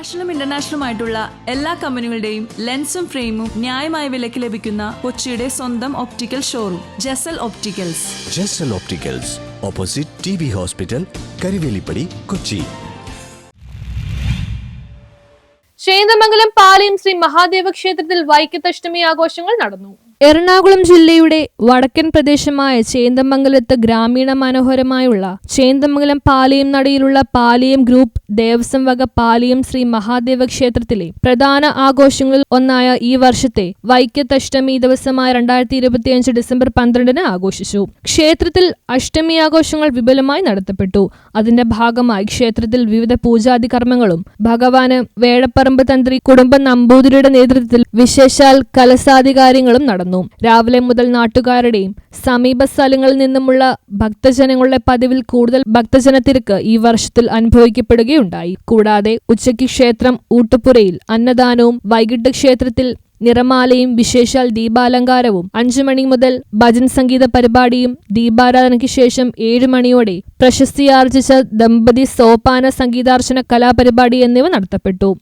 നാഷണലും ഇന്റർനാഷണലും ആയിട്ടുള്ള എല്ലാ കമ്പനികളുടെയും ലെൻസും ഫ്രെയിമും ന്യായമായ വിലയ്ക്ക് ലഭിക്കുന്ന കൊച്ചിയുടെ സ്വന്തം optical showroom Jasal opticals Jasal opticals opposite T B hospital Karivelippady Kochi Chendamangalam Palayam Sri Mahadeva ക്ഷേത്രത്തിൽ വൈക്കത്തഷ്ടമി ആഘോഷങ്ങൾ നടന്നു. എറണാകുളം ജില്ലയുടെ വടക്കൻ പ്രദേശമായ ചേന്തമംഗലത്ത് ഗ്രാമീണ മനോഹരമായുള്ള ചേന്തമംഗലം പാലിയം നടയിലുള്ള പാലിയം ഗ്രൂപ്പ് ദേവസ്വം വക പാലയം ശ്രീ മഹാദേവ ക്ഷേത്രത്തിലെ പ്രധാന ആഘോഷങ്ങളിൽ ഒന്നായ ഈ വർഷത്തെ വൈക്കത്തഷ്ടമി ദിവസമായ രണ്ടായിരത്തി ഇരുപത്തിയഞ്ച് ഡിസംബർ പന്ത്രണ്ടിന് ആഘോഷിച്ചു. ക്ഷേത്രത്തിൽ അഷ്ടമി ആഘോഷങ്ങൾ വിപുലമായി നടത്തപ്പെട്ടു. അതിന്റെ ഭാഗമായി ക്ഷേത്രത്തിൽ വിവിധ പൂജാതി കർമ്മങ്ങളും ഭഗവാന് വേഴപ്പറമ്പ് തന്ത്രി കുടുംബ നമ്പൂതിരിയുടെ നേതൃത്വത്തിൽ വിശേഷാൽ കലസാധികാര്യങ്ങളും നടന്നു. രാവിലെ മുതൽ നാട്ടുകാരുടെയും സമീപ സ്ഥലങ്ങളിൽ നിന്നുമുള്ള ഭക്തജനങ്ങളുടെ പതിവിൽ കൂടുതൽ ഭക്തജനത്തിരക്ക് ഈ വർഷത്തിൽ അനുഭവിക്കപ്പെടുകയുണ്ടായി. കൂടാതെ ഉച്ചയ്ക്ക് ക്ഷേത്രം ഊട്ടുപുരയിൽ അന്നദാനവും വൈകിട്ട് ക്ഷേത്രത്തിൽ നിറമാലയും വിശേഷാൽ ദീപാലങ്കാരവും അഞ്ചു മണി മുതൽ ഭജൻ സംഗീത പരിപാടിയും ദീപാരാധനയ്ക്ക് ശേഷം ഏഴു മണിയോടെ പ്രശസ്തിയാർജിച്ച ദമ്പതി സോപാന സംഗീതാർച്ചന കലാപരിപാടി എന്നിവ നടത്തപ്പെട്ടു.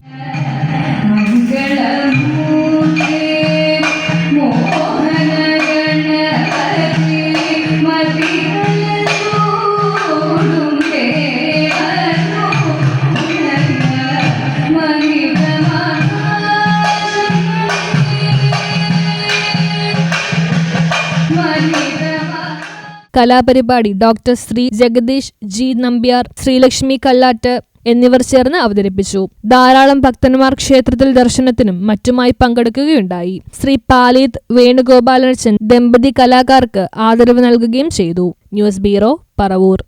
കലാപരിപാടി ഡോക്ടർ ശ്രീ ജഗദീഷ് ജി നമ്പ്യാർ ശ്രീലക്ഷ്മി കല്ലാട്ട് എന്നിവർ ചേർന്ന് അവതരിപ്പിച്ചു. ധാരാളം ഭക്തന്മാർ ക്ഷേത്രത്തിൽ ദർശനത്തിനും മറ്റുമായി പങ്കെടുക്കുകയുണ്ടായി. ശ്രീ പാലീത് വേണുഗോപാലൻ ദമ്പതി കലാകാർക്ക് ആദരവ് നൽകുകയും ചെയ്തു. News bureau Paravur.